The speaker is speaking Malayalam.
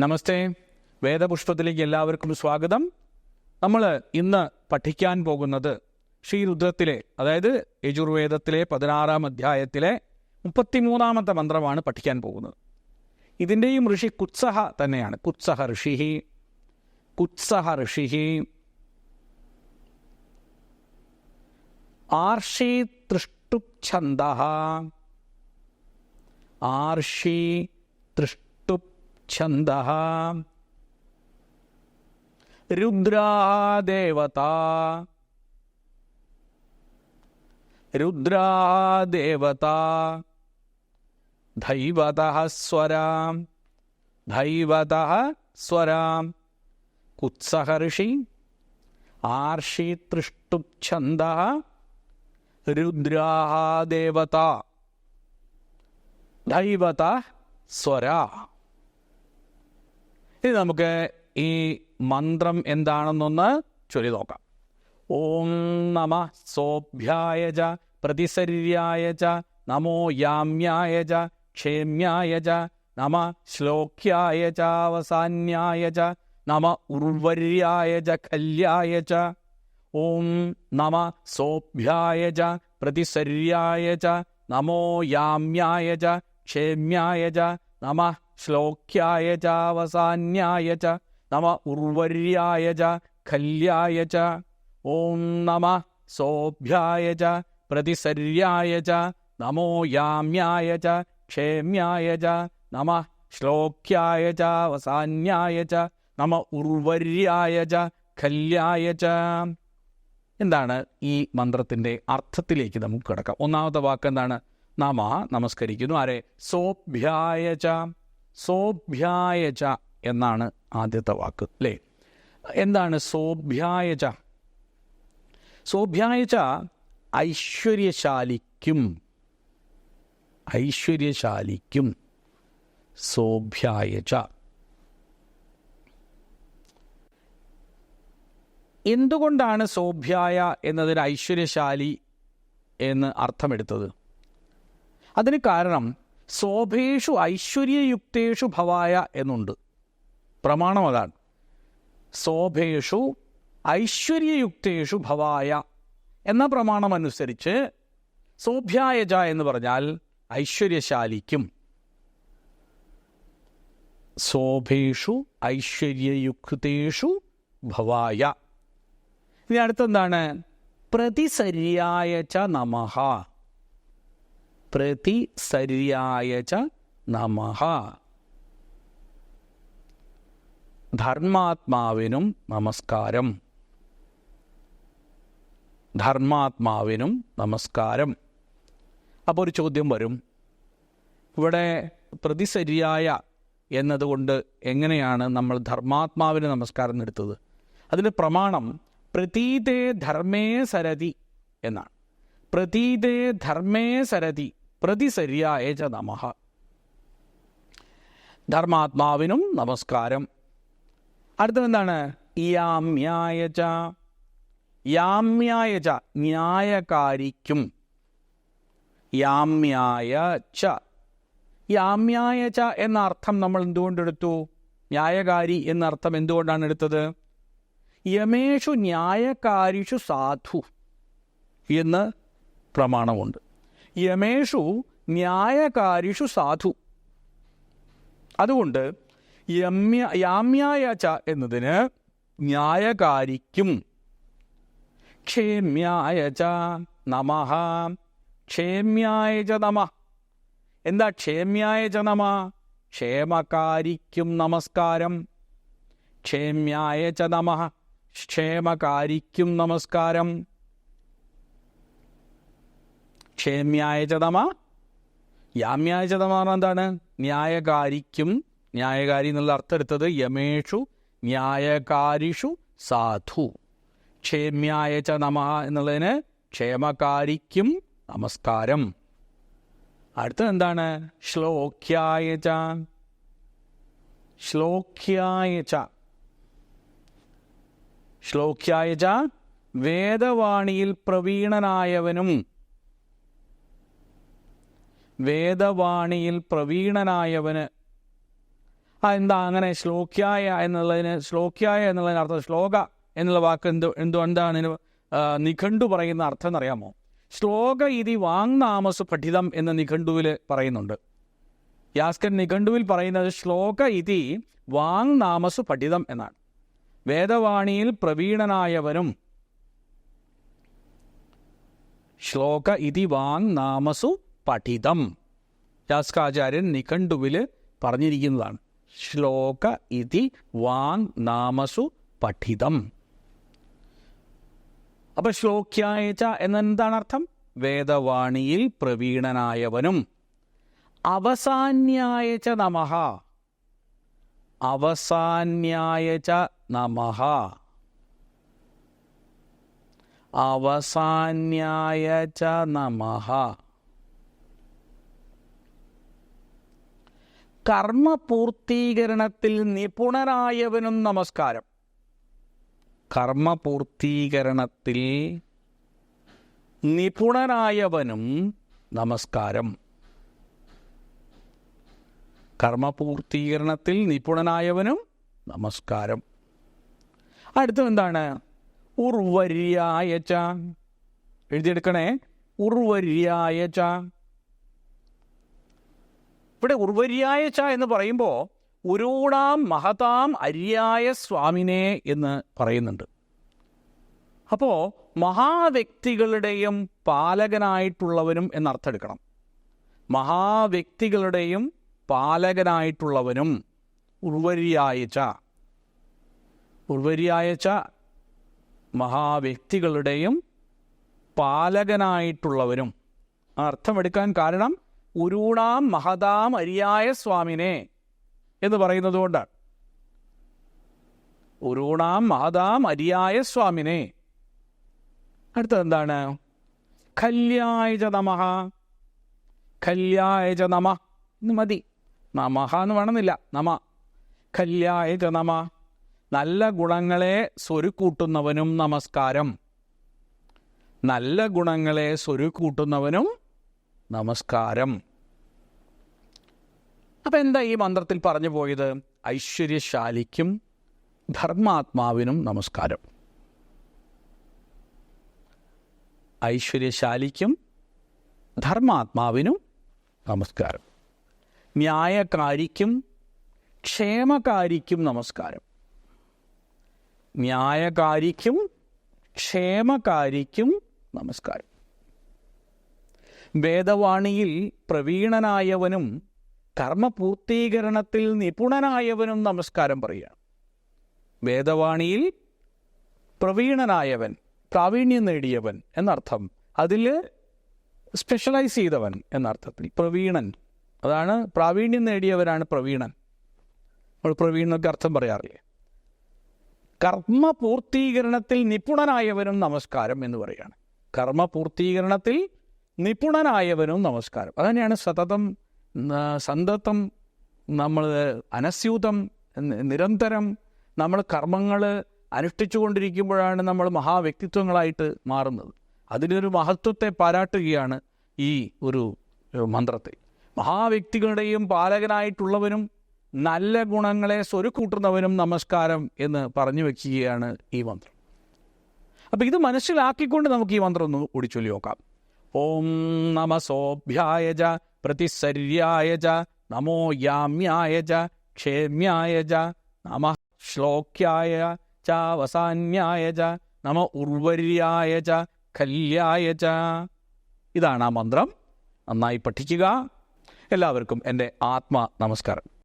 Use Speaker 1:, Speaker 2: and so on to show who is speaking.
Speaker 1: നമസ്തേ. വേദപുഷ്പത്തിലേക്ക് എല്ലാവർക്കും സ്വാഗതം. നമ്മൾ ഇന്ന് പഠിക്കാൻ പോകുന്നത് ശ്രീരുദ്രത്തിലെ അതായത് യജുർവേദത്തിലെ പതിനാറാം അധ്യായത്തിലെ മുപ്പത്തിമൂന്നാമത്തെ മന്ത്രമാണ് പഠിക്കാൻ പോകുന്നത്. ഇതിന്റെയും ഋഷി കുത്സഹ തന്നെയാണ്. കുത്സഹ ഋഷിഹി കുത്സഹ ഋഷിഹി ആർഷി തൃഷ്ടുച്ഛന്ദ ആർഷി छंद रुद्रा देवता। रुद्रा देवता। धैवत स्वरा धैवत स्वरा कुत्सहर्षि आर्षि तृष्टुप्छन्दः रुद्राः देवता। दैवता स्वरा। ഇനി നമുക്ക് ഈ മന്ത്രം എന്താണെന്നൊന്ന് ചൊല്ലി നോക്കാം ഓം നമ സോഭ്യായ ച പ്രതിസര്യായ ച നമോ യാമ്യായ ച ക്ഷേമ്യായ ച നമ ശ്ലോക്യായ ചാവസാന്യായ ച നമ ഉർവര്യായ ച കല്യായ ച ഓം നമ സോഭ്യായ ച പ്രതിസര്യായ ച നമോ യാമ്യായ ച ക്ഷേമ്യായ ച നമ ശ്ലോക്യായ ച അവസാന്യായ ച നമ ഉർവര്യായ ച ഖല്യായ ച ഓം നമ സോഭ്യായ ച പ്രതിസര്യായ ച നമോ യാമ്യായ ച ക്ഷേമ്യായ ച നമ ശ്ലോക്യായ ച അവസാന്യായ ച നമ ഉർവര്യായ ച ഖല്യായ ച. എന്താണ് ഈ മന്ത്രത്തിന്റെ അർത്ഥത്തിലേക്ക് നമുക്ക് കിടക്കാം. ഒന്നാമത്തെ വാക്ക് എന്താണ് നമ നമസ്കരിക്കുന്നു. ആരെ? സോഭ്യായ ച. സോഭ്യായ ച എന്നാണ് ആദ്യത്തെ വാക്ക് അല്ലേ എന്താണ് സോഭ്യായജ? സോഭ്യായജ ഐശ്വര്യശാലിക്കും. ഐശ്വര്യശാലിക്കും. സോഭ്യായജ. എന്തുകൊണ്ടാണ് സോഭ്യായ എന്നതിന് ഐശ്വര്യശാലി എന്ന് അർത്ഥമെടുത്തത്? അതിന് കാരണം ശോഭേഷു ഐശ്വര്യയുക്തേഷു ഭവായ എന്നുണ്ട്. പ്രമാണം അതാണ് ശോഭേഷു ഐശ്വര്യയുക്തേഷു ഭവായ എന്ന പ്രമാണം അനുസരിച്ച് സോഭ്യായജ എന്ന് പറഞ്ഞാൽ ഐശ്വര്യശാലിക്കും. ശോഭേഷു ഐശ്വര്യയുക്തേഷു ഭവായ. ഇനി അടുത്തെന്താണ്? പ്രതിസര്യായ ച നമഃ. പ്രതിസര്യായ ച നമഹ ധർമാത്മാവിനും നമസ്കാരം. ധർമാത്മാവിനും നമസ്കാരം. അപ്പോൾ ഒരു ചോദ്യം വരും. ഇവിടെ പ്രതിസര്യായ എന്നതുകൊണ്ട് എങ്ങനെയാണ് നമ്മൾ ധർമാത്മാവിന് നമസ്കാരം എടുത്തത്? അതിന് പ്രമാണം പ്രതീതേ ധർമ്മേ സരതി എന്നാണ്. പ്രതീതേ ധർമ്മേ സരതി പ്രതിസര്യായ ച നമ. ധർമാത്മാവിനും നമസ്കാരം. അടുത്തതെന്താണ്? യാമ്യായ ച യാമ്യായ ച ന്യായകാരിക്കും. യാമ്യായ ച യാമ്യായ ച എന്ന അർത്ഥം നമ്മൾ എന്തുകൊണ്ടെടുത്തു? ന്യായകാരി എന്ന അർത്ഥം എന്തുകൊണ്ടാണ് എടുത്തത്? യമേഷു ന്യായകാരിഷു സാധു എന്ന് പ്രമാണമുണ്ട്. യമേഷു ന്യായകാരിഷു സാധു. അതുകൊണ്ട് യമ്യ യാമ്യായ ച എന്നതിന് ന്യായകാരിക്കും. ക്ഷേമ്യായ ച നമഃ ക്ഷേമ്യായ ച നമ. എന്താ ക്ഷേമ്യായ ച നമ? ക്ഷേമകാരിക്കും നമസ്കാരം. ക്ഷേമ്യായ ച നമ ക്ഷേമകാരിക്കും നമസ്കാരം. ക്ഷേമ്യായ ച നമ യാമ്യായ ച നമ എന്താണ് ന്യായകാരിക്കും ന്യായകാരി എന്നുള്ള അർത്ഥം എടുത്തത് യമേഷു ന്യായകാരിഷു സാധു. ക്ഷേമ്യായ ച നമ എന്നുള്ളതിന് ക്ഷേമകാരിക്കും നമസ്കാരം. അടുത്തത് എന്താണ്? ശ്ലോക്യായ ച ശ്ലോക്യായ ച ശ്ലോക്യായ ച വേദവാണിയിൽ പ്രവീണനായവനും വേദവാണിയിൽ പ്രവീണനായവന്. എന്താ അങ്ങനെ ശ്ലോക്യായ എന്നുള്ളതിന് ശ്ലോക്യായ എന്നുള്ളതിന് അർത്ഥം ശ്ലോക എന്നുള്ള വാക്ക് എന്ത് എന്തോ എന്താണ് ഇതിന്, ആ, നിഘണ്ടു പറയുന്ന അർത്ഥം എന്നറിയാമോ? ശ്ലോക ഇതി വാങ്നാമസ് പഠിതം എന്ന നിഘണ്ടുവിൽ പറയുന്നുണ്ട്. യാസ്കൻ നിഘണ്ടുവിൽ പറയുന്നത് ശ്ലോക ഇതി വാങ്നാമസ് പഠിതം എന്നാണ്. വേദവാണിയിൽ പ്രവീണനായവനും ശ്ലോക ഇതി വാങ്നാമസു പഠിതം. യാസ്കാചാര്യൻ നിഖണ്ഡുവിൽ പറഞ്ഞിരിക്കുന്നതാണ്. ശ്ലോക ഇതി വാങ് നാമസു പഠിതം. അപ്പൊ ശ്ലോക്യായച്ച എന്നെന്താണ് അർത്ഥം വേദവാണിയിൽ പ്രവീണനായവനും. അവസാന്യായച്ച നമഹ. അവസാന്യായച്ച നമഹ. അവസാന്യായച്ച നമഃ കർമ്മപൂർത്തീകരണത്തിൽ നിപുണരായവനും നമസ്കാരം. കർമ്മപൂർത്തീകരണത്തിൽ നിപുണരായവനും നമസ്കാരം. കർമ്മപൂർത്തീകരണത്തിൽ നിപുണനായവനും നമസ്കാരം. അടുത്തത് എന്താണ്? ഉർവര്യായ ചാ എഴുതിയെടുക്കണേ. ഉർവര്യായച്ച ഇവിടെ ഉർവര്യായച്ച എന്ന് പറയുമ്പോൾ ഉരൂടാം മഹതാം അര്യായ സ്വാമിനെ എന്ന് പറയുന്നുണ്ട്. അപ്പോൾ മഹാവ്യക്തികളുടെയും പാലകനായിട്ടുള്ളവനും എന്നർത്ഥം എടുക്കണം മഹാവ്യക്തികളുടെയും പാലകനായിട്ടുള്ളവനും ഉർവര്യായച്ച ഉർവര്യായച്ച മഹാവ്യക്തികളുടെയും പാലകനായിട്ടുള്ളവരും അർത്ഥമെടുക്കാൻ കാരണം ഉരൂണാം മഹതാം അരിയായ സ്വാമിനെ എന്ന് പറയുന്നത് കൊണ്ടാണ്. ഉരൂണാം മഹതാം അരിയായ സ്വാമിനെ. അടുത്തത് എന്താണ്? കല്യായജ നമഃ. കല്യായജ നമ. എന്ന് മതി. നമഹ എന്ന് വേണമെന്നില്ല. നമ. കല്യായജ നമ. നല്ല ഗുണങ്ങളെ സ്വരുക്കൂട്ടുന്നവനും നമസ്കാരം. നല്ല ഗുണങ്ങളെ സ്വരുക്കൂട്ടുന്നവനും നമസ്കാരം. അപ്പം എന്താ ഈ മന്ത്രത്തിൽ പറഞ്ഞു പോയത്? ഐശ്വര്യശാലിക്കും ധർമാത്മാവിനും നമസ്കാരം. ഐശ്വര്യശാലിക്കും ധർമാത്മാവിനും നമസ്കാരം. ന്യായകാരിക്കും ക്ഷേമകാരിക്കും നമസ്കാരം. ന്യായകാരിക്കും ക്ഷേമകാരിക്കും നമസ്കാരം. വേദവാണിയിൽ പ്രവീണനായവനും കർമ്മപൂർത്തീകരണത്തിൽ നിപുണനായവനും നമസ്കാരം പറയുകയാണ്. വേദവാണിയിൽ പ്രവീണനായവൻ പ്രാവീണ്യം നേടിയവൻ എന്നർത്ഥം. അതിൽ സ്പെഷ്യലൈസ് ചെയ്തവൻ എന്നർത്ഥത്തിൽ പ്രവീണൻ. അതാണ് പ്രാവീണ്യം നേടിയവരാണ് പ്രവീണൻ. നമ്മൾ പ്രവീണനൊക്കെ അർത്ഥം പറയാറില്ലേ? കർമ്മ പൂർത്തീകരണത്തിൽ നിപുണനായവനും നമസ്കാരം എന്ന് പറയുകയാണ്. കർമ്മപൂർത്തീകരണത്തിൽ നിപുണനായവനും നമസ്കാരം. അതുതന്നെയാണ് സതതം സന്തതം നമ്മൾ അനസ്യൂതം നിരന്തരം നമ്മൾ കർമ്മങ്ങൾ അനുഷ്ഠിച്ചുകൊണ്ടിരിക്കുമ്പോഴാണ് നമ്മൾ മഹാവ്യക്തിത്വങ്ങളായിട്ട് മാറുന്നത്. അതിനൊരു മഹത്വത്തെ പാരാട്ടുകയാണ് ഈ ഒരു മന്ത്രത്തെ മഹാവ്യക്തികളുടെയും പാലകനായിട്ടുള്ളവനും നല്ല ഗുണങ്ങളെ സ്വരുക്കൂട്ടുന്നവനും നമസ്കാരം എന്ന് പറഞ്ഞു വയ്ക്കുകയാണ് ഈ മന്ത്രം. അപ്പം ഇത് മനസ്സിലാക്കിക്കൊണ്ട് നമുക്ക് ഈ മന്ത്രം ഒന്ന് ഓടിച്ചൊല്ലി നോക്കാം ഓം നമസോഭ്യായ ച പ്രതിസര്യായ ച നമോ യാമ്യായ ച ക്ഷേമ്യായ ച നമ ശ്ലോക്യായ ചാവസാന്യായ ച നമ ഉർവര്യായ ച കല്യായ ച ഇതാണ് ആ മന്ത്രം. നന്നായി പഠിക്കുക. എല്ലാവർക്കും എന്റെ ആത്മ നമസ്കാരം.